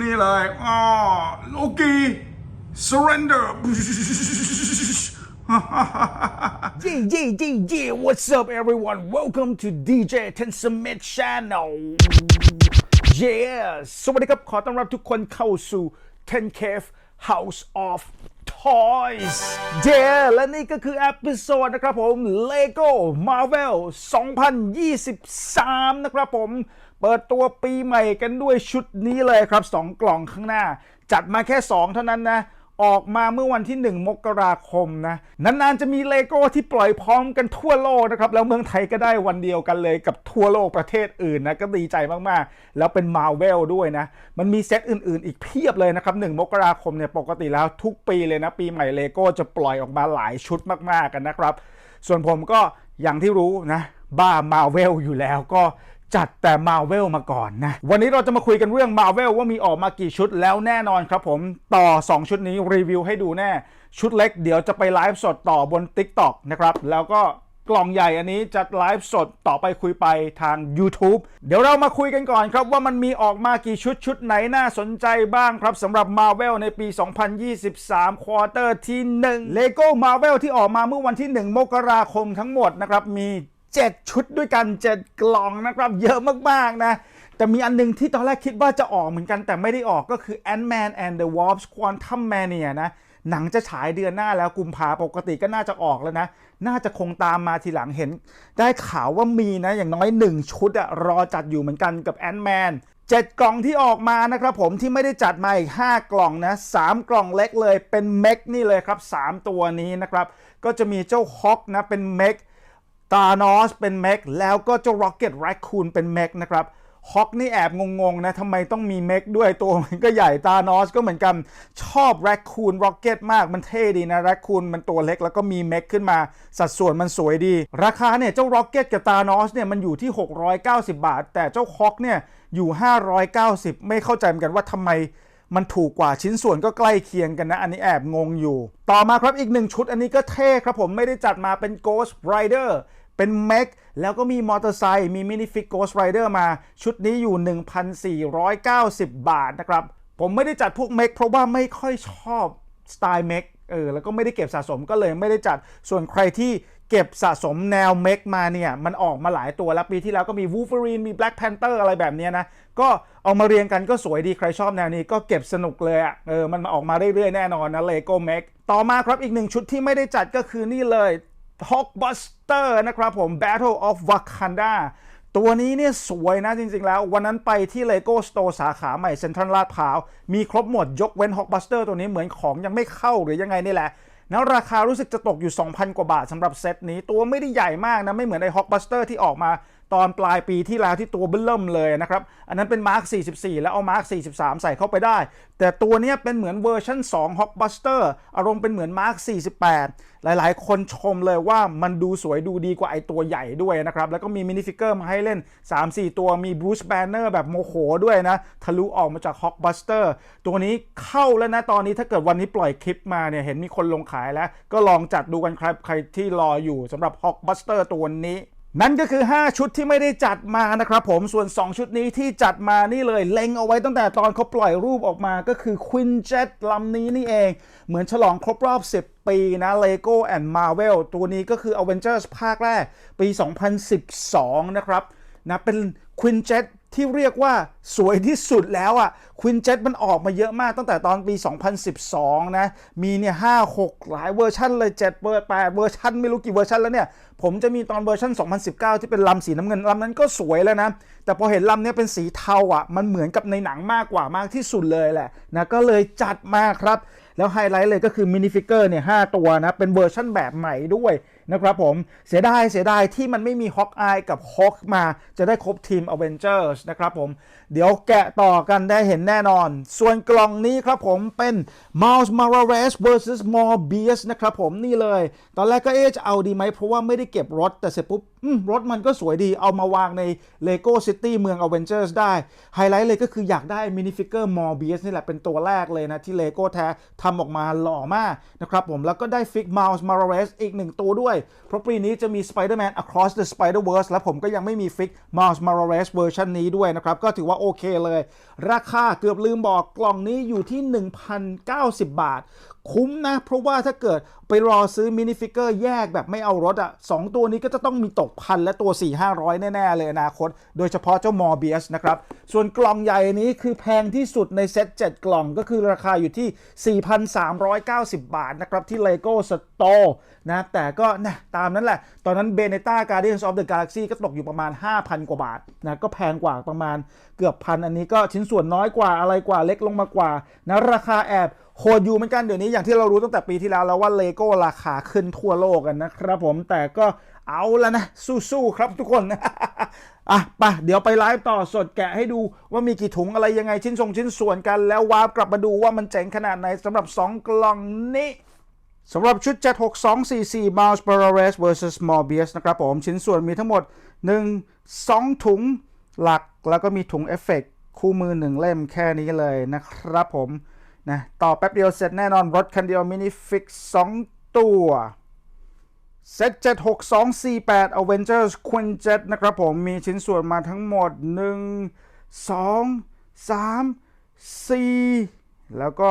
นี่เลยอ๋อโลกี surrender Yeah, yeah, yeah, yeah. What's up, everyone? Welcome to DJ Ten Summit Channel. Yeah สวัสดีครับ ขอต้อนรับทุกคนเข้าสู่ Ten Cave House of Toys Yeah และนี่ก็คือเอพิโซดนะครับผม Lego Marvel 2023 นะครับผม เปิดตัวปีใหม่กันด้วยชุดนี้เลยครับ 2 กล่องข้างหน้า จัดมาแค่ 2 เท่านั้นนะ ออกมาเมื่อวันที่ 1 มกราคมนะ นานๆจะมีเลโก้ที่ปล่อยพร้อมกันทั่วโลกนะครับ แล้วเมืองไทยก็ได้วันเดียวกันเลยกับทั่วโลกประเทศอื่นนะ ก็ดีใจมากๆ แล้วเป็นมาเวลด้วยนะ มันมีเซตอื่นๆ อีกเพียบเลยนะครับ 1 มกราคมเนี่ยปกติแล้วทุกปีเลยนะ ปีใหม่เลโก้จะปล่อยออกมาหลายชุดมากๆกันนะครับ ส่วนผมก็อย่างที่รู้นะบ้ามาเวลอยู่แล้วก็ จัดแต่มาเวลมาก่อนนะ วันนี้เราจะมาคุยกันเรื่องมาเวลว่ามีออกมากี่ชุดแล้วแน่นอนครับผมต่อ 2 ชุดนี้รีวิวให้ดูแน่ ชุดเล็กเดี๋ยวจะไปไลฟ์สดต่อบน TikTok นะครับ แล้วก็กล่องใหญ่อันนี้จะไลฟ์สดต่อไปคุยไปทาง YouTube เดี๋ยวเรามาคุยกันก่อนครับว่ามันมีออกมากี่ชุดชุดไหนน่าสนใจบ้างครับสำหรับ Marvel ในปี 2023 ควอเตอร์ที่ 1 Lego Marvel ที่ออกมาเมื่อวันที่ 1 มกราคมทั้งหมดนะครับ มี 7 ชุดด้วยกัน 7 กล่องนะครับ เยอะมากๆนะ แต่มีอันหนึงที่ตอนแรกคิดว่าจะออกเหมือนกันแต่ไม่ได้ออกก็คือ Ant-Man and the Wasp Quantum Mania นะหนังจะฉายเดือนหน้าแล้วกุมภาปกติก็น่าจะออกแล้วนะ น่าจะคงตามมาทีหลังเห็น ได้ข่าวว่ามีนะ อย่างน้อย 1 ชุดอะรอจัดอยู่เหมือนกันกับ Ant-Man 7กล่องที่ออกมานะครับผมที่ไม่ได้จัดมาอีก 5 กล่องนะ 3 กล่องเล็กเลยเป็นเมกนี่เลยครับ 3 ตัวนี้นะครับ ก็จะมีเจ้าฮอกนะเป็นเมก ตานอสเป็นเมกแล้วก็เจ้า Rocket Raccoon เป็นเมกนะครับฮอกนี่แอบงงๆนะทำไมต้องมีเมกด้วยตัวมันก็ใหญ่ตานอสก็เหมือนกันชอบ Raccoon Rocket มากมันเท่ดีนะ Raccoon มันตัวเล็กแล้วก็มีเมกขึ้นมา สัดส่วนมันสวยดี ราคาเนี่ยเจ้า Rocket กับตานอสเนี่ยมันอยู่ที่ 690 บาท แต่เจ้าฮอกเนี่ยอยู่ 590 ไม่เข้าใจเหมือนกันว่าทำไมมันถูกกว่าชิ้นส่วนก็ใกล้เคียงกันนะ อันนี้แอบงงอยู่ ต่อมาครับอีกหนึ่งชุดอันนี้ก็เท่ครับผมไม่ได้จัดมาเป็น Ghost Rider เป็นเมกแล้วก็มีมอเตอร์ไซค์มีมินิฟิก Ghost Rider มา ชุดนี้อยู่ 1,490 บาทนะครับ ผมไม่ได้จัดพวกเมกเพราะว่าไม่ค่อยชอบสไตล์เมกเออแล้วก็ไม่ได้เก็บสะสมก็เลยไม่ได้จัดส่วนใครที่เก็บสะสมแนวเมกมาเนี่ย มันออกมาหลายตัวแล้วปีที่แล้วก็มี Wolverine มี Black Panther อะไรแบบนี้นะ ก็เอามาเรียงกันก็สวยดีใครชอบแนวนี้ก็เก็บสนุกเลยอะ่ะเออมันมาออกมาเรื่อยๆแน่นอนนะ Lego m a k ต่อมาครับอีกหนึ่งชุดที่ไม่ได้จัดก็คือนี่เลย Hulkbuster นะครับผม Battle of Wakanda ตัวนี้เนี่ยสวยนะจริงๆแล้ว วันนั้นไปที่ Lego Store สาขาใหม่เซ็นทรัลลาดพร้าว มีครบหมดยกเว้น Hulkbuster ตัวนี้เหมือนของยังไม่เข้าหรือยังไงนี่แหละแนวราคารู้สึกจะตกอยู่ 2,000 กว่าบาทสำหรับเซตนี้ตัวไม่ได้ใหญ่มากนะ ไม่เหมือนไอ้ฮอกบัสเตอร์ที่ออกมา ตอนปลายปีที่แล้วที่ตัวเบิ่มเลยนะครับ อันนั้นเป็น Mark 44 แล้วเอา Mark 43 ใส่เข้าไปได้ แต่ตัวนี้เป็นเหมือนเวอร์ชัน2 Hulkbuster อารมณ์เป็นเหมือน Mark 48 หลายๆ คนชมเลยว่ามันดูสวยดูดีกว่าไอตัวใหญ่ด้วยนะครับ แล้วก็มีมินิฟิกเกอร์มาให้เล่น 3-4 ตัวมี Bruce Banner แบบโมโหด้วยนะ ทะลุออกมาจาก Hulkbuster ตัวนี้เข้าแล้วนะตอนนี้ถ้าเกิดวันนี้ปล่อยคลิปมาเนี่ยเห็นมีคนลงขายแล้ว ก็ลองจัดดูกันครับใครที่รออยู่สำหรับ Hulkbuster ตัวนี้ นั่นก็คือ 5 ชุดที่ไม่ได้จัดมานะครับผมส่วน 2 ชุดนี้ที่จัดมานี่เลย เล็งเอาไว้ตั้งแต่ตอนเขาปล่อยรูปออกมาก็คือ Quinjet ลำนี้นี่เอง เหมือนฉลองครบรอบ 10 ปีนะ Lego and Marvel ตัวนี้ก็คือ Avengers ภาคแรกปี 2012 นะครับนะเป็น Quinjet ที่เรียกว่าสวยที่สุดแล้วอะ่ะควินเจ็ตมันออกมาเยอะมากตั้งแต่ตอนปี 2012 นะ มีเนี่ย5 6หหลายเวอร์ชันเลย7เวอร์8เวอร์ชันไม่รู้กี่เวอร์ชันแล้วเนี่ย ผมจะมีตอนเวอร์ชัน2019 ที่เป็นลำสีน้ำเงินลำนั้นก็สวยแล้วนะ แต่พอเห็นลำเนี้ยเป็นสีเทาอะ่ะ มันเหมือนกับในหนังมากกว่ามากที่สุดเลยแหละนะก็เลยจัดมาครับ แล้วไฮไลท์เลยก็คือมินิฟิกเกอร์เนี่ยหตัวนะเป็นเวอร์ชันแบบใหม่ด้วย นะครับผมเสียดายเสียดายที่มันไม่มีฮอกอายกับฮอกมาจะได้ครบทีมอเวนเจอร์สนะครับผมเดี๋ยวแกะต่อกันได้เห็นแน่นอน ส่วนกล่องนี้ครับผมเป็น Miles Morales vs Morbius นะครับผมนี่เลย ตอนแรกก็เอ๊จะเอาดีไหมเพราะว่าไม่ได้เก็บรถแต่เสร็จปุ๊บ รถมันก็สวยดีเอามาวางใน Lego City เมือง Avengers ได้ ไฮไลท์เลยก็คืออยากได้มินิฟิกเกอร์มอร์เบียสนี่แหละเป็นตัวแรกเลยนะ ที่ Lego แท้ทำออกมาหล่อมากนะครับผม แล้วก็ได้ฟิก Miles Morales อีกหนึ่งตัวด้วย เพราะปีนี้จะมี Spider-Man Across the Spider-Verse และผมก็ยังไม่มีฟิก Miles Morales เวอร์ชันนี้ด้วยนะครับ ก็ถือว่าโอเคเลย ราคาเกือบลืมบอกกล่องนี้อยู่ที่ 1,090 บาท คุ้มนะ เพราะว่าถ้าเกิด ไปรอซื้อมินิฟิกเกอร์แยกแบบไม่เอารถอะ่ะสองตัวนี้ก็จะต้องมีตกพันและตัว 4 500 แน่ ๆ เลยอนาคต โดยเฉพาะเจ้ามอร์เบียสนะครับ ส่วนกล่องใหญ่นี้คือแพงที่สุดในเซ็ต7 กล่องก็คือราคาอยู่ที่ 4,390 บาทนะครับ ที่ Lego Store นะแต่ก็นะตามนั้นแหละ ตอนนั้น b e n e t a Guardians of the Galaxy ก็ตกอยู่ประมาณ 5,000 กว่าบาทนะก็แพงกว่าประมาณเกือบพันอันนี้ก็ชิ้นส่วนน้อยกว่าอะไรกว่าเล็กลงมากว่านะราคาแอบโหดอยู่เหมือนกันเดี๋ยวนี้อย่างที่เรารู้ตั้งแต่ปีที่แล้วแล้วว่าเลโก้ราคาขึ้นทั่วโลกกันนะครับผมแต่ก็เอาแล้วนะ สู้ๆครับทุกคนอะไปเดี๋ยวไปไลฟ์ต่อสดแกะให้ดูว่ามีกี่ถุงอะไรยังไงชิ้นส่งชิ้นส่วนกัน แล้ววาร์ปกลับมาดูว่ามันเจ๋งขนาดไหนสำหรับ 2 กล่องนี้สำหรับชุด 76244 Miles Morales vs Morbius นะครับผม ชิ้นส่วนมีทั้งหมด 1 2 ถุงหลักแล้วก็มีถุงเอฟเฟกต์คู่มือ 1 เล่มแค่นี้เลยนะครับผม นะต่อแป๊บเดียวเสร็จแน่นอนรถคันเดียวมินิฟิก2ตัวเซต76248 Avengers Quinjet นะครับผม มีชิ้นส่วนมาทั้งหมด 1 2 3 4 แล้วก็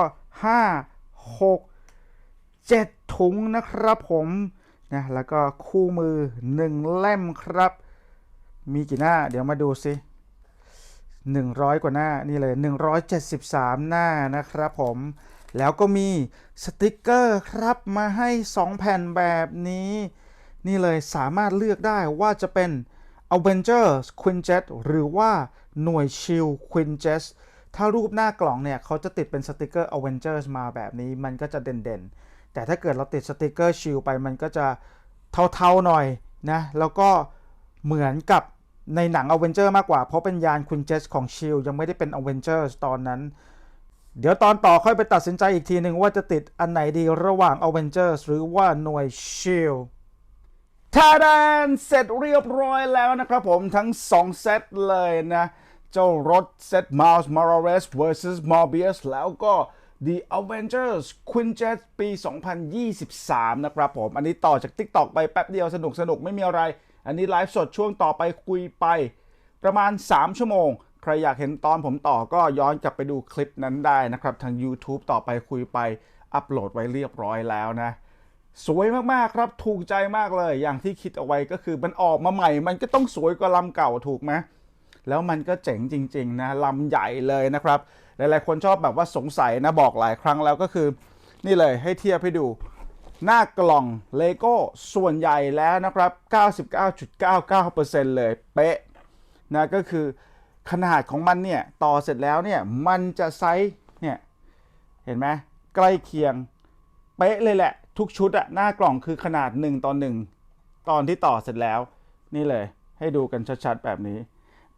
5 6เจ็ดถุงนะครับผมนะแล้วก็คู่มือหนึ่งเล่มครับ มีกี่หน้า เดี๋ยวมาดูสิ 100 กว่าหน้านี่เลย 173 หน้านะครับผม แล้วก็มีสติกเกอร์ครับมาให้ 2 แผ่นแบบนี้ นี่เลยสามารถเลือกได้ว่าจะเป็น Avengers Quinjet หรือว่าหน่วยชิล Quinjet ถ้ารูปหน้ากล่องเนี่ย เขาจะติดเป็นสติกเกอร์ Avengers มาแบบนี้มันก็จะเด่นๆ แต่ถ้าเกิดเราติดสติกเกอร์ชิลไปมันก็จะเทาๆหน่อยนะ แล้วก็เหมือนกับ ในหนัง Avenger มากกว่า เพราะเป็นยานคุณเจสของชิลยังไม่ได้เป็น Avengers ตอนนั้น เดี๋ยวตอนต่อค่อยไปตัดสินใจอีกทีหนึ่งว่าจะติดอันไหนดีระหว่าง Avengers หรือว่าหน่วยชิลทาดานเสร็จเรียบร้อยแล้วนะครับผมทั้ง 2 เซตเลยนะ เจ้ารถเซต Miles Morales vs Morbius แล้วก็ The Avengers Quinjet ปี 2023 นะครับผม อันนี้ต่อจาก TikTok ไปแป๊บเดียวสนุกสนุกไม่มีอะไร อันนี้ไลฟ์สดช่วงต่อไปคุยไป ประมาณ 3 ชั่วโมง ใครอยากเห็นตอนผมต่อก็ย้อนกลับไปดูคลิปนั้นได้นะครับ ทาง YouTube ต่อไปคุยไป อัปโหลดไว้เรียบร้อยแล้วนะ สวยมากๆครับถูกใจมากเลย อย่างที่คิดเอาไว้ก็คือมันออกมาใหม่ มันก็ต้องสวยกว่าลำเก่าถูกไหมแล้วมันก็เจ๋งจริงๆนะลำใหญ่เลยนะครับ หลายๆคนชอบแบบว่าสงสัยนะบอกหลายครั้งแล้วก็คือ นี่เลยให้เทียบให้ดู หน้ากล่องเลโก้ส่วนใหญ่แล้วนะครับ 99.99%เลยเป๊ะนะก็คือขนาดของมันเนี่ยต่อเสร็จแล้วเนี่ยมันจะไซส์เนี่ยเห็นไหมใกล้เคียงเป๊ะเลยแหละ ทุกชุดอะหน้ากล่องคือขนาด 1ต่อ1ตอนที่ต่อเสร็จแล้ว นี่เลยให้ดูกันชัดๆแบบนี้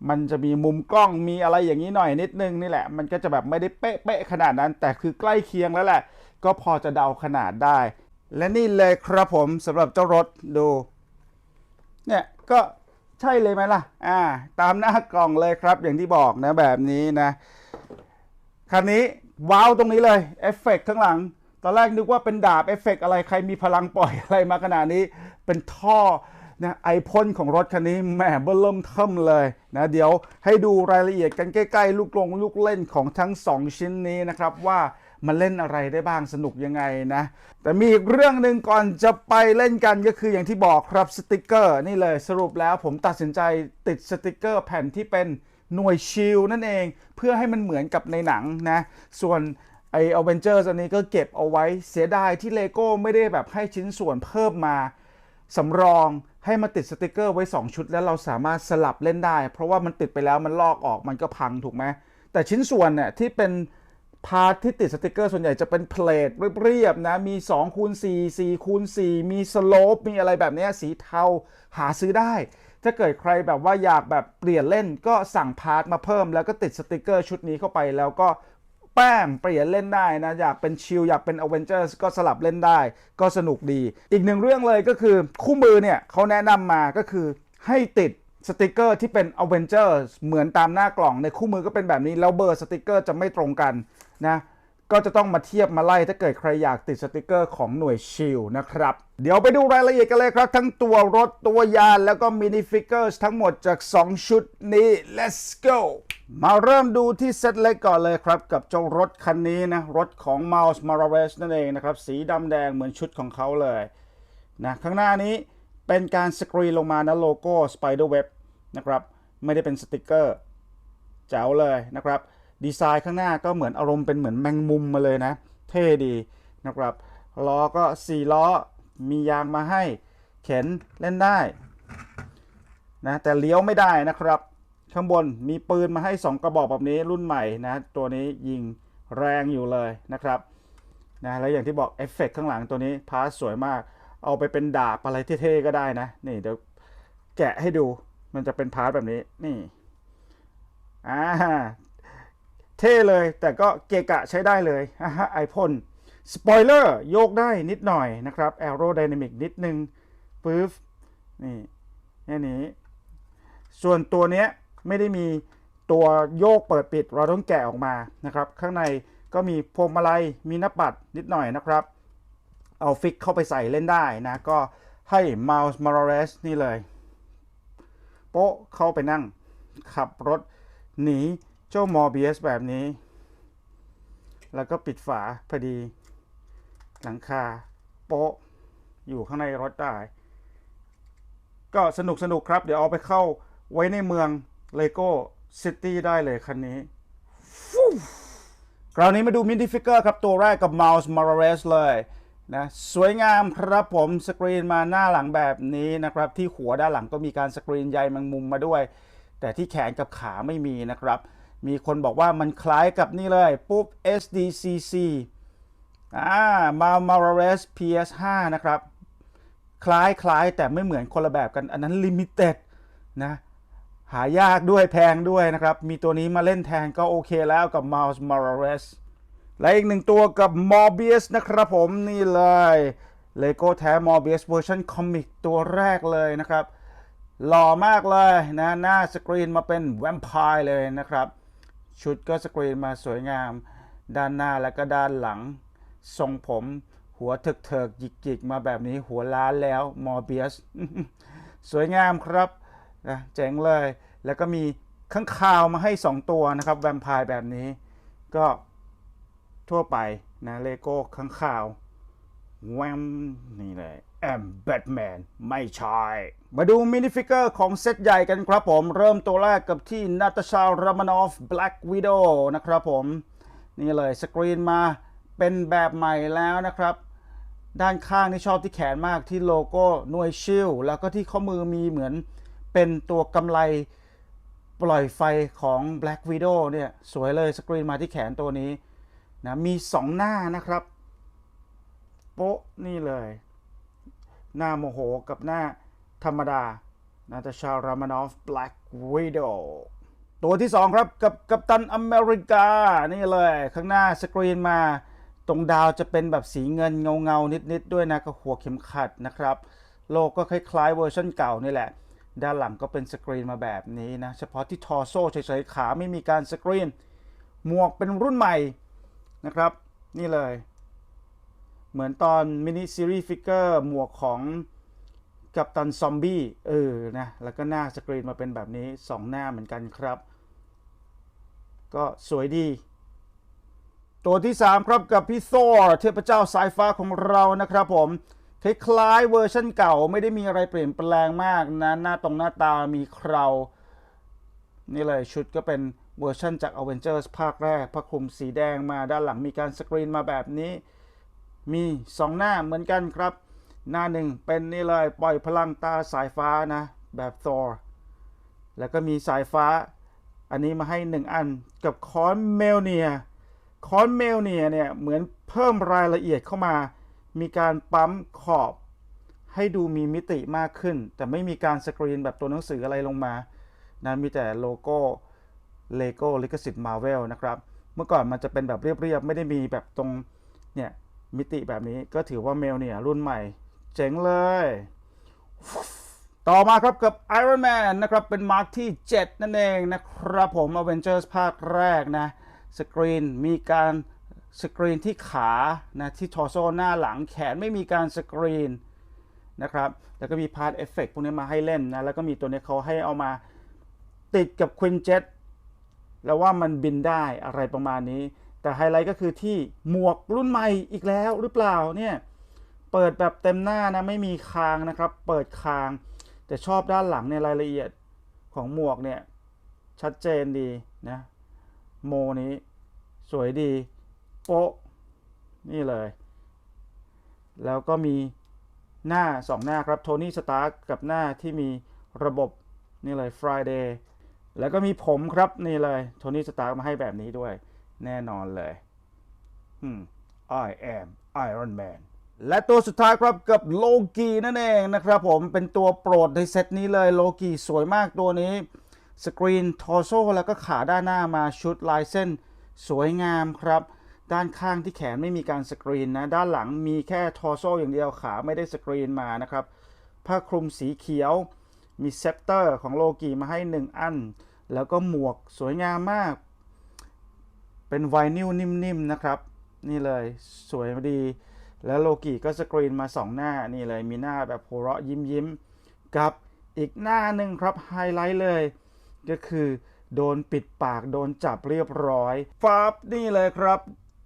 มันจะมีมุมกล้องมีอะไรอย่างนี้หน่อยนิดนึงนี่แหละ มันก็จะแบบไม่ได้เป๊ะๆขนาดนั้น แต่คือใกล้เคียงแล้วแหละ ก็พอจะเดาขนาดได้ และนี่เลยครับผมสำหรับเจ้ารถดู เนี่ยก็ใช่เลยไหมล่ะ อ่า ตามหน้ากล่องเลยครับ อย่างที่บอกนะแบบนี้นะ คันนี้ว้าวตรงนี้เลยเอฟเฟกต์ข้างหลัง ตอนแรกนึกว่าเป็นดาบเอฟเฟกต์อะไรใครมีพลังปล่อยอะไรมาขนาดนี้ เป็นท่อนะไอพ่นของรถคันนี้แหมเบิ่มเทิมเลยนะเดี๋ยวให้ดูรายละเอียดกันใกล้ ๆ ลูกลงลูกเล่นของทั้ง 2 ชิ้นนี้นะครับว่า มันเล่นอะไรได้บ้างสนุกยังไงนะ แต่มีอีกเรื่องหนึ่งก่อนจะไปเล่นกันก็คืออย่างที่บอกครับสติกเกอร์นี่เลยสรุปแล้วผมตัดสินใจติดสติกเกอร์แผ่นที่เป็นหน่วยชิลนั่นเองเพื่อให้มันเหมือนกับในหนังนะ ส่วนไอเอเวนเจอร์อันนี้ก็เก็บเอาไว้เสียดายที่เลโก้ไม่ได้แบบให้ชิ้นส่วนเพิ่มมาสำรองให้มาติดสติกเกอร์ไว้ 2 ชุด แล้วเราสามารถสลับเล่นได้ เพราะว่ามันติดไปแล้วมันลอกออกมันก็พังถูกไหมแต่ชิ้นส่วนเนี่ยที่เป็น พาร์ทที่ติดสติกเกอร์ส่วนใหญ่จะเป็นเพลทเรียบๆนะ มี2คูณ4 4คูณ4มีสโลปมีอะไรแบบนี้สีเทาหาซื้อได้ ถ้าเกิดใครแบบว่าอยากแบบเปลี่ยนเล่นก็สั่งพาร์ทมาเพิ่ม แล้วก็ติดสติกเกอร์ชุดนี้เข้าไปแล้วก็แป้มเปลี่ยนเล่นได้นะ อยากเป็นชิลอยากเป็นอเวนเจอร์ก็สลับเล่นได้ ก็สนุกดี อีกหนึ่งเรื่องเลยก็คือคู่มือเนี่ยเขาแนะนำมาก็คือให้ติดสติกเกอร์ที่เป็น a v e n g e r เหมือนตามหน้ากล่องในคู่มือก็เป็นแบบนี้ แล้วเบอร์สติกเกอร์จะไม่ตรงกัน นะก็จะต้องมาเทียบมาไล่ถ้าเกิดใครอยากติดสติกเกอร์ของหน่วยชิลนะครับ เดี๋ยวไปดูรายละเอียดกันเลยครับ ทั้งตัวรถตัวยานแล้วก็มินิฟิกเกอร์ทั้งหมดจาก 2 ชุดนี้ let's go มาเริ่มดูที่เซตเล็กก่อนเลยครับ กับเจ้ารถคันนี้นะ รถของ Miles Morales นั่นเองนะครับ สีดำแดงเหมือนชุดของเขาเลยนะข้างหน้านี้เป็นการสกรีนลงมานะโลโก้ Spiderweb นะครับ ไม่ได้เป็นสติกเกอร์แจ๋วเลยนะครับ ดีไซน์ข้างหน้าก็เหมือนอารมณ์เป็นเหมือนแมงมุมมาเลยนะ เท่ดีนะครับล้อก็4ล้อมียางมาให้เข็นเล่นได้นะแต่เลี้ยวไม่ได้นะครับ ข้างบนมีปืนมาให้ 2 กระบอกแบบนี้รุ่นใหม่นะตัวนี้ยิงแรงอยู่เลยนะครับนะแล้วอย่างที่บอกเอฟเฟกต์ข้างหลังตัวนี้พาสสวยมาก เอาไปเป็นดาบอะไรเท่ๆก็ได้นะ นี่เดี๋ยวแกะให้ดูมันจะเป็นพาร์ทแบบนี้นี่อ่า เท่เลย แต่ก็เกะกะใช้ได้เลยอ่าฮะไอพ่นสปอยเลอร์โยกได้นิดหน่อยนะครับแอโรไดนามิกนิดนึงปึ๊บนี่แค่นี้ ส่วนตัวเนี้ยไม่ได้มีตัวโยกเปิดปิดเราต้องแกะออกมานะครับ ข้างในก็มีพวงมาลัยมีหน้าปัดนิดหน่อยนะครับ เอาฟิกเข้าไปใส่เล่นได้นะ ก็ให้ Miles Morales นี่เลย โป๊ะเข้าไปนั่ง ขับรถหนี เจ้ามอร์เบียสแบบนี้ แล้วก็ปิดฝาพอดี หลังคาโป๊ะ อยู่ข้างในรถได้ ก็สนุกสนุกครับ เดี๋ยวเอาไปเข้าไว้ในเมืองเลโก้ซิตี้ได้เลยคันนี้คราวนี้มาดูมินิฟิกเกอร์ครับ ตัวแรกกับ Miles Morales เลยนะสวยงามครับผมสกรีนมาหน้าหลังแบบนี้นะครับ ที่หัวด้านหลังก็มีการสกรีนใยแมงมุมมาด้วย แต่ที่แขนกับขาไม่มีนะครับ มีคนบอกว่ามันคล้ายกับนี่เลยปุ๊บ SDCC อ่ามา Morales PS5 นะครับ คล้ายคล้ายแต่ไม่เหมือนคนละแบบกัน อันนั้น Limited นะ หายากด้วยแพงด้วยนะครับ มีตัวนี้มาเล่นแทนก็โอเคแล้วกับ Miles Morales และอีกหนึ่งตัวกับ Morbius นะครับผมนี่เลย Lego แท้ Morbius เวอร์ชันคอมิกตัวแรกเลยนะครับ หล่อมากเลยนะ หน้าสกรีนมาเป็นแวมไพร์เลยนะครับ ชุดก็สกรีนมาสวยงาม ด้านหน้าและก็ด้านหลัง ทรงผมหัวเถิกเถิกๆหยิกจิกๆมาแบบนี้หัวล้านแล้วมอร์เบียสสวยงามครับนะเจ๋งเลย แล้วก็มีข้างคาวมาให้ 2 ตัวนะครับ แวมไพร์แบบนี้ ก็ทั่วไปนะเลโก้ข้างคาว แวมนี่เลยแอมแบทแมนไม่ใช่ มาดูมินิฟิกเกอร์ของเซตใหญ่กันครับผมเริ่มตัวแรกกับที่นาตาชารามานอฟแบล็กวิดโอนะครับผม นี่เลยสกรีนมาเป็นแบบใหม่แล้วนะครับ ด้านข้างที่ชอบที่แขนมากที่โลโก้หน่วยชิลแล้วก็ที่ข้อมือมีเหมือนเป็นตัวกำไลปล่อยไฟของ Black Widow เนี่ย สวยเลยสกรีนมาที่แขนตัวนี้นะมี 2 หน้านะครับ โป๊ะนี่เลย หน้าโมโหกับหน้าธรรมดานาตาชารามานอฟ Black Widow ตัวที่2ครับกับกัปตันอเมริกา นี่เลย ข้างหน้าสกรีนมา ตรงดาวจะเป็นแบบสีเงินเงาเงานิดๆด้วยนะกับหัวเข็มขัดนะครับ โลกก็คล้ายๆเวอร์ชันเก่านี่แหละ ด้านหลังก็เป็นสกรีนมาแบบนี้นะ เฉพาะที่ทอโซ่เฉยๆขาไม่มีการสกรีน หมวกเป็นรุ่นใหม่นะครับ นี่เลย เหมือนตอนมินิซีรีส์ฟิกเกอร์หมวกของกัปตันซอมบี้เออนะแล้วก็หน้าสกรีนมาเป็นแบบนี้ 2 หน้าเหมือนกันครับ ก็สวยดี ตัวที่ 3 ครับกับพี่โซร์เทพเจ้าสายฟ้าของเรานะครับผม คล้ายๆเวอร์ชันเก่าไม่ได้มีอะไรเปลี่ยนแปลงมากนะ หน้าตรงหน้าตามีเครา นี่เลยชุดก็เป็นเวอร์ชันจาก Avengers ภาคแรกผ้าคลุมสีแดงมาด้านหลังมีการสกรีนมาแบบนี้ มี 2 หน้าเหมือนกันครับ หน้าหนึ่งเป็นนี่เลยปล่อยพลังตาสายฟ้านะ แบบ Thor แล้วก็มีสายฟ้า อันนี้มาให้ 1 อันกับคอนเมลเนียคอนเมลเนียเนี่ยเหมือนเพิ่มรายละเอียดเข้ามา มีการปั๊มขอบ ให้ดูมีมิติมากขึ้น แต่ไม่มีการสกรีนแบบตัวหนังสืออะไรลงมานะมีแต่โลโก้เลโก้ลิขสิทธิ์มาเวลนะครับ เมื่อก่อนมันจะเป็นแบบเรียบๆ ไม่ได้มีแบบตรงเนี่ย มิติแบบนี้ก็ถือว่าเมลเนี่ยรุ่นใหม่ เจ๋งเลย ต่อมาครับกับ Iron Man นะครับ เป็นมาร์คที่ 7 นั่นเองนะครับผม Avengers ภาคแรกนะ สกรีนมีการสกรีนที่ขานะที่ทอโซหน้าหลังแขนไม่มีการสกรีนนะครับ แล้วก็มีพาร์ทเอฟเฟกพวกนี้มาให้เล่นนะ แล้วก็มีตัวนี้เขาให้เอามาติดกับควินเจ็ตแล้วว่ามันบินได้อะไรประมาณนี้ แต่ไฮไลท์ก็คือที่หมวกรุ่นใหม่อีกแล้วหรือเปล่าเนี่ยเปิดแบบเต็มหน้านะไม่มีคางนะครับ เปิดคาง แต่ชอบด้านหลังในยรายละเอียดของหมวกเนี่ยชัดเจนดีนะโมนี้ สวยดี โป๊ะ นี่เลย แล้วก็มีหน้าสองหน้าครับโทนี่สตาร์กกับหน้าที่มีระบบนี่เลย Friday แล้วก็มีผมครับนี่เลยโทนี่สตาร์กมาให้แบบนี้ด้วย แน่นอนเลยอืม I am Iron Man และตัวสุดท้ายครับกับโลกีนั่นเองนะครับผมเป็นตัวโปรดในเซตนี้เลยโลกีสวยมากตัวนี้ สกรีนทอร์โซแล้วก็ขาด้านหน้ามาชุดลายเส้น สวยงามครับ ด้านข้างที่แขนไม่มีการสกรีนนะ ด้านหลังมีแค่ทอร์โซอย่างเดียวขาไม่ได้สกรีนมานะครับ ผ้าคลุมสีเขียว มีเซปเตอร์ของโลกีมาให้ 1 อัน แล้วก็หมวกสวยงามมาก เป็นไวนิลนิ่มๆนะครับ นี่เลยสวยดี แล้วโลกิก็สกรีนมา 2 หน้านี่เลยมีหน้าแบบโหเราะยิ้มยิ้มๆกับอีกหน้าหนึ่งครับไฮไลท์เลย ก็คือโดนปิดปากโดนจับเรียบร้อยฟับนี่เลยครับ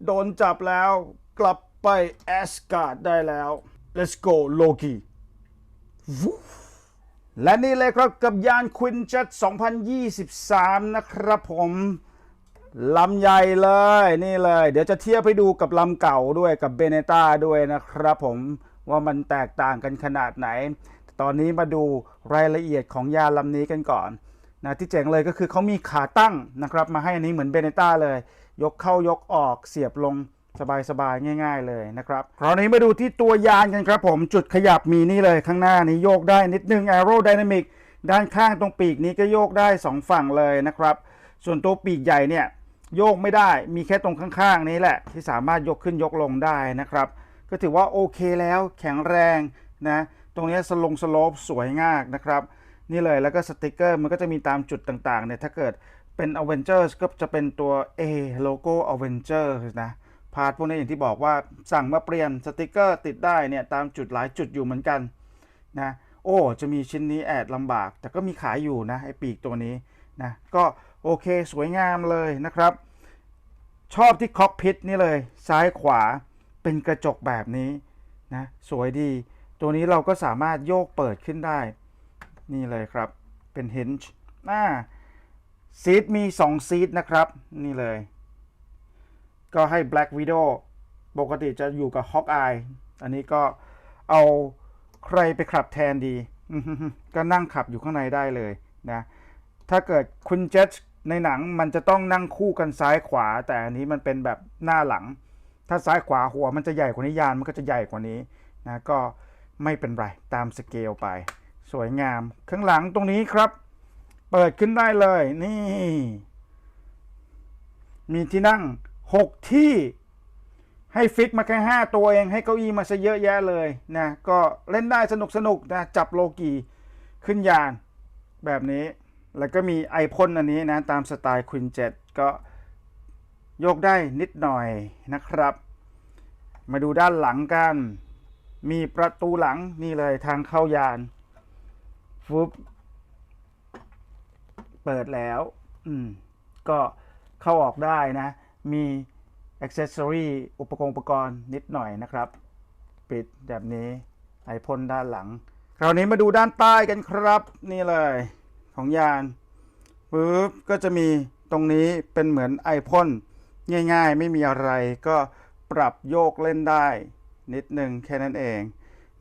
โดนจับแล้วกลับไปแอสการ์ดได้แล้ว let's go โลกิและนี่เลยครับกับยานควินเจ็ต2023 นะครับผม ลำใหญ่เลยนี่เลย เดี๋ยวจะเทียบให้ดูกับลำเก่าด้วยกับเบเนต้าด้วยนะครับผมว่ามันแตกต่างกันขนาดไหน ตอนนี้มาดูรายละเอียดของยาลำนี้กันก่อนนะที่เจ๋งเลยก็คือเขามีขาตั้งนะครับ มาให้อันนี้เหมือนเบเนต้าเลย ยกเข้ายกออกเสียบลงสบายๆง่าย ๆ เลยนะครับคราวนี้มาดูที่ตัวยานกันครับผมจุดขยับมีนี่เลยข้างหน้านี้โยกได้นิดนึง aerodynamic ด้านข้างตรงปีกนี้ก็โยกได้สองฝั่งเลยนะครับ ส่วนตัวปีกใหญ่เนี่ย โยกไม่ได้มีแค่ตรงข้างๆ นี้แหละ ที่สามารถยกขึ้นยกลงได้นะครับ ก็ถือว่าโอเคแล้วแข็งแรงนะตรงนี้สลงสโลปสวยงากนะครับ นี่เลยแล้วก็สติกเกอร์มันก็จะมีตามจุดต่างๆเนี่ยถ้าเกิดเป็น Avengers ก็จะเป็นตัว A โลโก้ Avengers นะพาร์ทพวกนี้อย่างที่บอกว่าสั่งมาเปลี่ยนสติกเกอร์ติดได้เนี่ยตามจุดหลายจุดอยู่เหมือนกันนะโอ้จะมีชิ้นนี้แอดลำบาก แต่ก็มีขายอยู่นะไอปีกตัวนี้ นะก็โอเคสวยงามเลยนะครับ ชอบที่คอกพิทนี่เลย ซ้ายขวาเป็นกระจกแบบนี้นะสวยดี ตัวนี้เราก็สามารถโยกเปิดขึ้นได้ นี่เลยครับเป็น hinge อ่าซีทมี 2 ซีทนะครับ นี่เลย ก็ให้ Black Widow ปกติจะอยู่กับ Hawkeye อันนี้ก็เอาใครไปขับแทนดี ก็นั่งขับอยู่ข้างในได้เลยนะ ถ้าเกิดคุณเจษในหนังมันจะต้องนั่งคู่กันซ้ายขวา แต่อันนี้มันเป็นแบบหน้าหลัง ถ้าซ้ายขวาหัวมันจะใหญ่กว่านี้ยานมันก็จะใหญ่กว่านี้นะก็ไม่เป็นไรตามสเกลไป สวยงาม ข้างหลังตรงนี้ครับ เปิดขึ้นได้เลยนี่ มีที่นั่ง 6 ที่ให้ฟิกมาแค่ 5 ตัวเอง ให้เก้าอี้มาซะเยอะแยะเลยนะก็เล่นได้สนุกสนุกนะจับโลกีขึ้นยานแบบนี้ แล้วก็มีไอพ่นอันนี้นะตามสไตล์ควินเจ็ก็โยกได้นิดหน่อยนะครับ มาดูด้านหลังกัน มีประตูหลังนี่เลยทางเข้ายานฟุบเปิดแล้ว อืม ก็เข้าออกได้นะ มีอ c เซสซอรีอุปกรณ์อุปกรณ์นิดหน่อยนะครับ ปิดแบบนี้ไอพ่นด้านหลัง คราวนี้มาดูด้านใต้กันครับ นี่เลย ของยานปึ๊บก็จะมีตรงนี้เป็นเหมือนไอพ่นง่ายๆ ไม่มีอะไรก็ปรับโยกเล่นได้นิดหนึ่งแค่นั้นเอง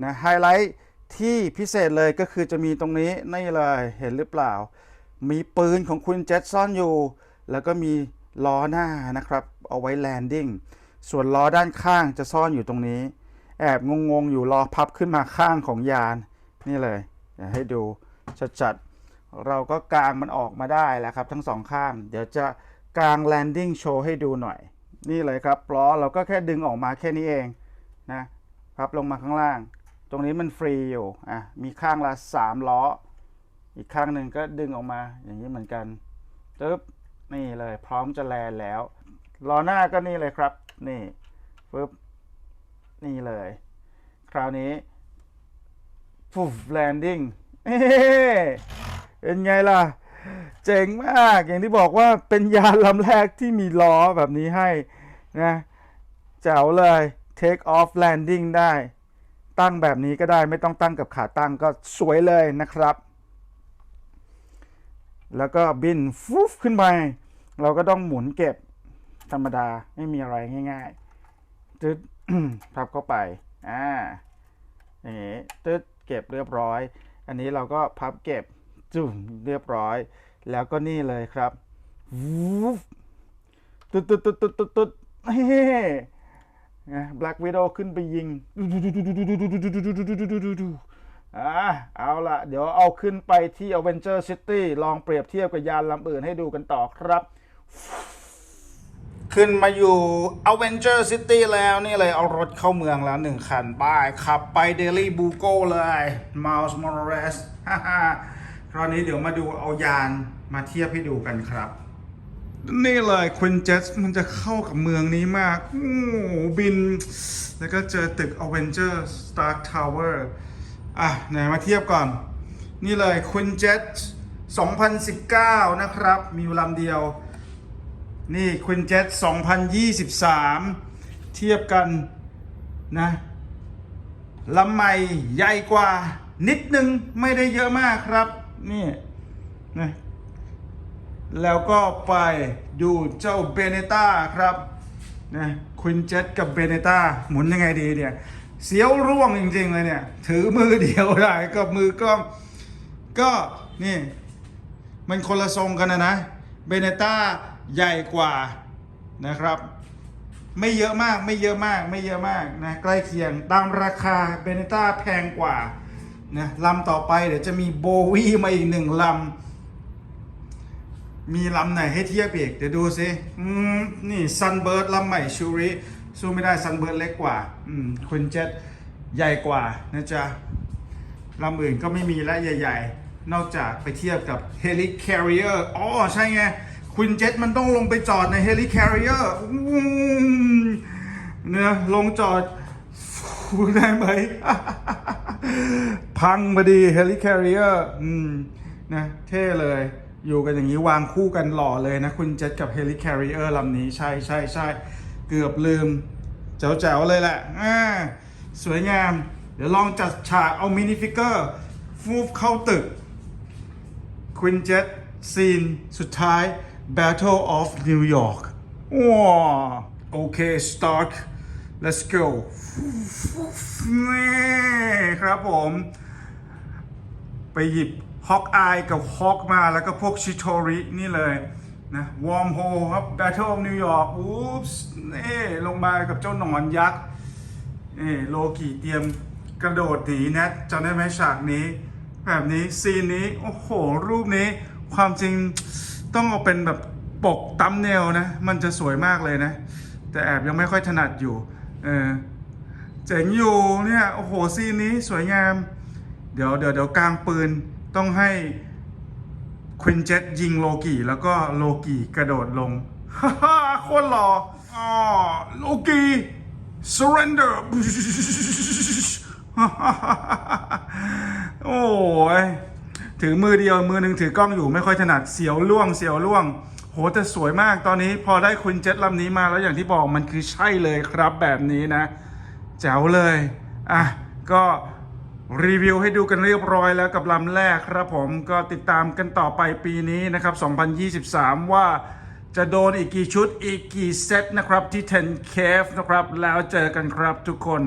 นะไฮไลท์ที่พิเศษเลยก็คือจะมีตรงนี้นี่เลยเห็นหรือเปล่า มีปืนของคุณเจ็ตซ่อนอยู่ แล้วก็มีล้อหน้านะครับ เอาไว้แลนดิ้งส่วนล้อด้านข้างจะซ่อนอยู่ตรงนี้ แอบงงๆ อยู่ล้อพับขึ้นมาข้างของยาน นี่เลยให้ดูชัดๆ เราก็กางมันออกมาได้แล้วครับทั้งสองข้าง เดี๋ยวจะกลางแลนดิ้งโชว์ให้ดูหน่อย นี่เลยครับล้อเราก็แค่ดึงออกมาแค่นี้เองนะพับลงมาข้างล่าง ตรงนี้มันฟรีอยู่อะมีข้างละสามล้อ อีกข้างหนึ่งก็ดึงออกมาอย่างนี้เหมือนกันปึ๊บนี่เลยพร้อมจะแลนแล้วล้อหน้าก็นี่เลยครับ นี่ปึ๊บนี่เลย คราวนี้ฟูฟแลนดิ้ง เป็นไงล่ะ เจ๋งมากอย่างที่บอกว่าเป็นยานลำแรกที่มีล้อแบบนี้ให้นะแจ๋วเลย take off landing ได้ ตั้งแบบนี้ก็ได้ไม่ต้องตั้งกับขาตั้งก็สวยเลยนะครับ แล้วก็บินฟุบขึ้นไป เราก็ต้องหมุนเก็บธรรมดาไม่มีอะไรง่ายๆตึ๊ดพับเข้าไปอ่าอย่างนี้ตึ๊ดเก็บเรียบร้อย อันนี้เราก็พับเก็บ จุ่มเรียบร้อย แล้วก็นี่เลยครับวูฟตุ๊ดตุ๊ดตุ๊ดตุ๊ดตุ๊ดตุ๊ดเฮ้นะ Black Widow ขึ้นไปยิงอ่าเอาละเดี๋ยวเอาขึ้นไปที่ Avenger City ลองเปรียบเทียบกับยานลำอื่นให้ดูกันต่อครับ ขึ้นมาอยู่ Avenger City แล้วนี่เลยเอารถเข้าเมืองแล้วหนึ่งคันป้ายขับไป Daily b u g o เลย Miles Morales ฮ่า ราวนี้เดี๋ยวมาดูเอายานมาเทียบให้ดูกันครับ นี่เลยควินเจสมันจะเข้ากับเมืองนี้มากโอ้โหบิน แล้วก็เจอตึก Avenger Stark Tower อะไหนมาเทียบก่อน นี่เลยควินเจส2019 นะครับ มีลำเดียว นี่ควินเจ็ต2023 เทียบกันนะลำใหม่ใหญ่กว่านิดนึงไม่ได้เยอะมากครับ นี่นะแล้วก็ไปดูเจ้าเบเนต้าครับนะควินเจ็ตกับเบเนต้าหมุนยังไงดีเนี่ย เสียวร่วงจริง ๆ เลยเนี่ย ถือมือเดียวได้กับมือกล้อง ก็นี่มันคนละทรงกันนะนะเบเนต้าใหญ่กว่านะครับ ไม่เยอะมากไม่เยอะมากไม่เยอะมากนะใกล้เคียงตามราคาเบเนต้าแพงกว่า นะลำต่อไปเดี๋ยวจะมีโบวี่มาอีกหนึ่งลำ มีลำไหนให้เทียบอีก เดี๋ยวดูสิอืมนี่ซันเบิร์ดลำใหม่ชูริ สู้ไม่ได้ซันเบิร์ดเล็กกว่า อืมคุณเจ็ตใหญ่กว่านะจ๊ะลำอื่นก็ไม่มีและใหญ่ ๆ นอกจากไปเทียบกับ Heli Carrier อ๋อใช่ไงคุณเจ็ตมันต้องลงไปจอดใน Heli Carrier อืมเนี่ยลงจอดได้ไหม พังพอดี Heli Carrier อืมนะเท่เลย อยู่กันอย่างนี้วางคู่กันหล่อเลยนะ คุณเจ็ตกับ Heli Carrier ลำนี้ใช่ใช่ใช่เกือบลืมแจ๋วๆเลยแหละอ่าสวยงาม เดี๋ยวลองจัดฉากเอามินิฟิกเกอร์ฟูฟเข้าตึกควินเจ็ตซีนสุดท้าย Battle of New York ว้าโอเค start let's go นี่ครับผม ไปหยิบฮอกอายกับฮอกมาแล้วก็พวกชิโตรินี่เลยนะวอร์มโฮครับ Battle of New York อุ๊ปส์นี่ลงมากับเจ้าหนอนยักษ์นี่โลกิเตรียมกระโดดหนีนทจำได้ไหมฉากนี้ แบบนี้ซีนนี้ โอ้โห รูปนี้ความจริงต้องเอาเป็นแบบปกตั้มเนลนะ มันจะสวยมากเลยนะ แต่แอบยังไม่ค่อยถนัดอยู่ เออเจ๋งอยู่เนี่ย โอ้โหซีนนี้สวยงาม เดี๋ยวเดี๋ยวเดี๋ยวกลางปืนต้องให้ควินเจ็ตยิงโลกิแล้วก็โลกิกระโดดลงฮ่าฮ่าโคตรหล่ออ๋อโลกิ surrender โอ้ยถือมือเดียวมือหนึ่งถือกล้องอยู่ไม่ค่อยถนัดเสียวล่วงเสียวล่วง โหแต่สวยมากตอนนี้พอได้คุณเจ็ตลำนี้มาแล้วอย่างที่บอกมันคือใช่เลยครับแบบนี้นะแจ๋วเลยอะก็รีวิวให้ดูกันเรียบร้อยแล้วกับลำแรกครับผมก็ติดตามกันต่อไปปีนี้นะครับ 2023 ว่าจะโดนอีกกี่ชุดอีกกี่เซตนะครับที่ 10 Cave นะครับ แล้วเจอกันครับทุกคน